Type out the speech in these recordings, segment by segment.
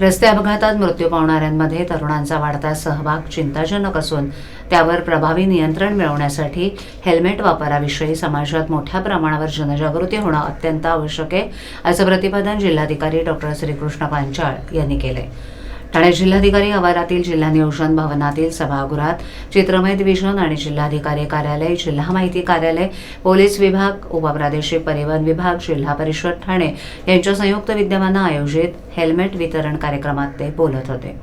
रस्ते अपघातात मृत्यू पावणाऱ्यांमध्ये तरुणांचा वाढता सहभाग चिंताजनक असून त्यावर प्रभावी नियंत्रण मिळवण्यासाठी हेल्मेट वापराविषयी समाजात मोठ्या प्रमाणावर जनजागृती होणं अत्यंत आवश्यक आहे असं प्रतिपादन जिल्हाधिकारी डॉक्टर श्रीकृष्ण पांचाळ यांनी केलंय. ठाणे जिल्हाधिकारी आवारातील जिल्हा नियोजन भवनातील सभागृहात चित्रमय डिव्हिजन आणि जिल्हाधिकारी कार्यालय जिल्हा माहिती कार्यालय पोलीस विभाग उपप्रादेशिक परिवहन विभाग जिल्हा परिषद ठाणे यांच्या संयुक्त विद्यमानं आयोजित हेल्मेट वितरण कार्यक्रमात ते बोलत होते.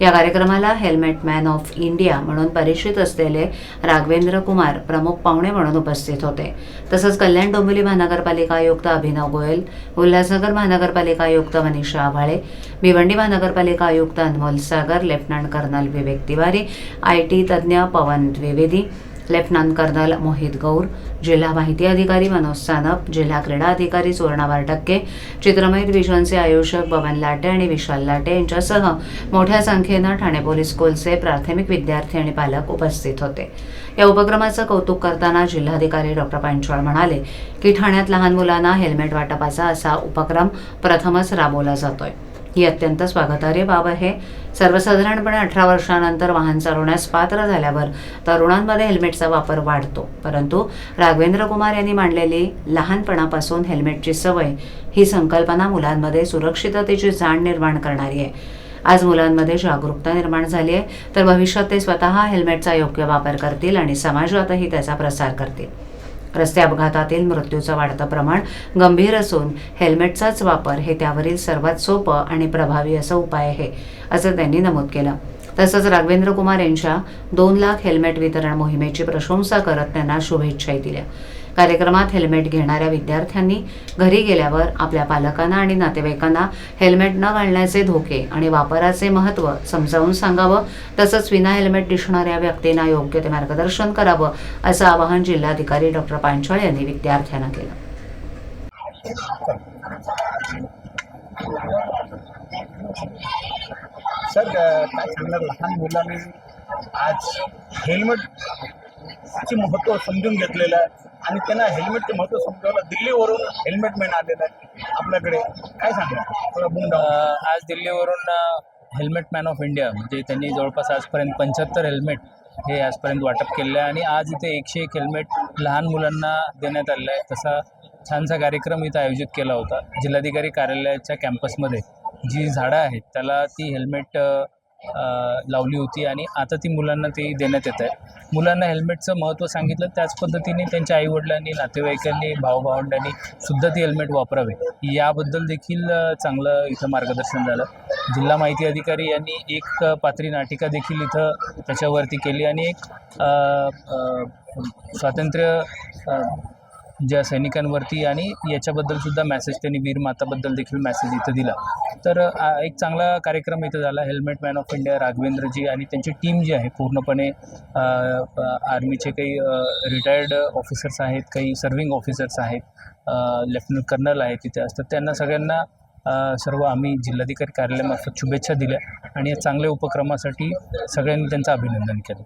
या कार्यक्रमाला हेल्मेट मॅन ऑफ इंडिया म्हणून परिचित असलेले राघवेंद्र कुमार प्रमुख पाहुणे म्हणून उपस्थित होते. तसंच कल्याण डोंबिवली महानगरपालिका आयुक्त अभिनव गोयल उल्हासनगर महानगरपालिका आयुक्त मनीषा आव्हाळे भिवंडी महानगरपालिका आयुक्त Anmol Sagar lieutenant colonel Vivek Tiwari I T तज्ज्ञ पवन द्विवेदी लेफ्टनंट कर्नल मोहित गौर जिल्हा माहिती अधिकारी मनोज सानप जिल्हा क्रीडा अधिकारी सुवर्णा टक्के चित्रमय विजनचे आयोजक बबन लाटे आणि विशाल लाटे यांच्यासह मोठ्या संख्येनं ठाणे पोलीस स्कूलचे प्राथमिक विद्यार्थी आणि पालक उपस्थित होते. या उपक्रमाचं कौतुक करताना जिल्हाधिकारी डॉक्टर पांचाळ म्हणाले की ठाण्यात लहान मुलांना हेल्मेट वाटपाचा असा उपक्रम प्रथमच राबवला जातोय. ही अत्यंत स्वागतार्ह बाब आहे. सर्वसाधारणपणे अठरा वर्षानंतर वाहन चालवण्यास पात्र झाल्यावर तरुणांमध्ये हेल्मेटचा वापर वाढतो. परंतु राघवेंद्र कुमार यांनी मांडलेली लहानपणापासून हेल्मेटची सवय ही संकल्पना मुलांमध्ये सुरक्षिततेची जाण निर्माण करणारी आहे. आज मुलांमध्ये जागरूकता निर्माण झाली आहे तर भविष्यात ते स्वतः हेल्मेटचा योग्य वापर करतील आणि समाजातही त्याचा प्रसार करतील. रस्ते अपघातातील मृत्यूचं वाढतं प्रमाण गंभीर असून हेल्मेटचाच वापर हे त्यावरील सर्वात सोपं आणि प्रभावी असं उपाय आहे असं त्यांनी नमूद केलं. तसंच राघवेंद्र कुमार यांच्या दोन लाख हेल्मेट वितरण मोहिमेची प्रशंसा करत त्यांना शुभेच्छाही दिल्या. कार्यक्रमात हेल्मेट घेणाऱ्या विद्यार्थ्यांनी घरी गेल्यावर आपल्या पालकांना आणि नातेवाईकांना हेल्मेट न घालण्याचे धोके आणि वापराचे महत्त्व समजावून सांगावं तसंच विना हेल्मेट दिसणाऱ्या व्यक्तींना योग्य ते मार्गदर्शन करावं असं आवाहन जिल्हाधिकारी डॉक्टर पांचाळ यांनी विद्यार्थ्यांना केलं. सर काय सांगणार? लहान मुलांनी आज हेल्मेटचे महत्त्व समजून घेतलेलं आहे. आणि त्यांना हेल्मेटचे महत्त्व समजावलं. दिल्लीवरून हेल्मेट मॅन आलेलं आहे आपल्याकडे. काय सांगणार? आज दिल्लीवरून हेल्मेट मॅन ऑफ इंडिया म्हणजे त्यांनी जवळपास आजपर्यंत पंच्याहत्तर हेल्मेट हे आजपर्यंत वाटप केलेलं आहे. आणि आज इथे एकशे एक हेल्मेट लहान मुलांना देण्यात आलेलं आहे. तसा छानसा कार्यक्रम इथं आयोजित केला होता. जिल्हाधिकारी कार्यालयाच्या कॅम्पसमध्ये जी झाडं आहेत त्याला ती हेल्मेट लावली होती आणि आता ती मुलांना ते देण्यात येत आहे. मुलांना हेल्मेटचं महत्त्व सांगितलं त्याच पद्धतीने त्यांच्या आईवडिलांनी नातेवाईकांनी भाऊभावंडांनी सुद्धा ती हेल्मेट वापरावे. याबद्दल देखील चांगलं इथं मार्गदर्शन झालं. जिल्हा माहिती अधिकारी यांनी एक पात्री नाटिका देखील इथं त्याच्यावरती केली आणि एक स्वातंत्र्य ज्या सैनिकांवरती आणि याच्याबद्दलसुद्धा मेसेज मॅसेज त्यांनी वीर माताबद्दल देखील मॅसेज इथं दिला. तर एक चांगला कार्यक्रम इथं झाला helmet man of India Raghavendra ji आणि त्यांची टीम जी आहे पूर्णपणे आर्मीचे काही रिटायर्ड ऑफिसर्स आहेत काही सर्विंग ऑफिसर्स आहेत लेफ्टनंट कर्नल आहेत तिथे असतात. त्यांना सगळ्यांना सर्व आम्ही जिल्हाधिकारी कार्यालयामार्फत शुभेच्छा दिल्या आणि या चांगल्या उपक्रमासाठी सगळ्यांनी त्यांचं अभिनंदन केलं.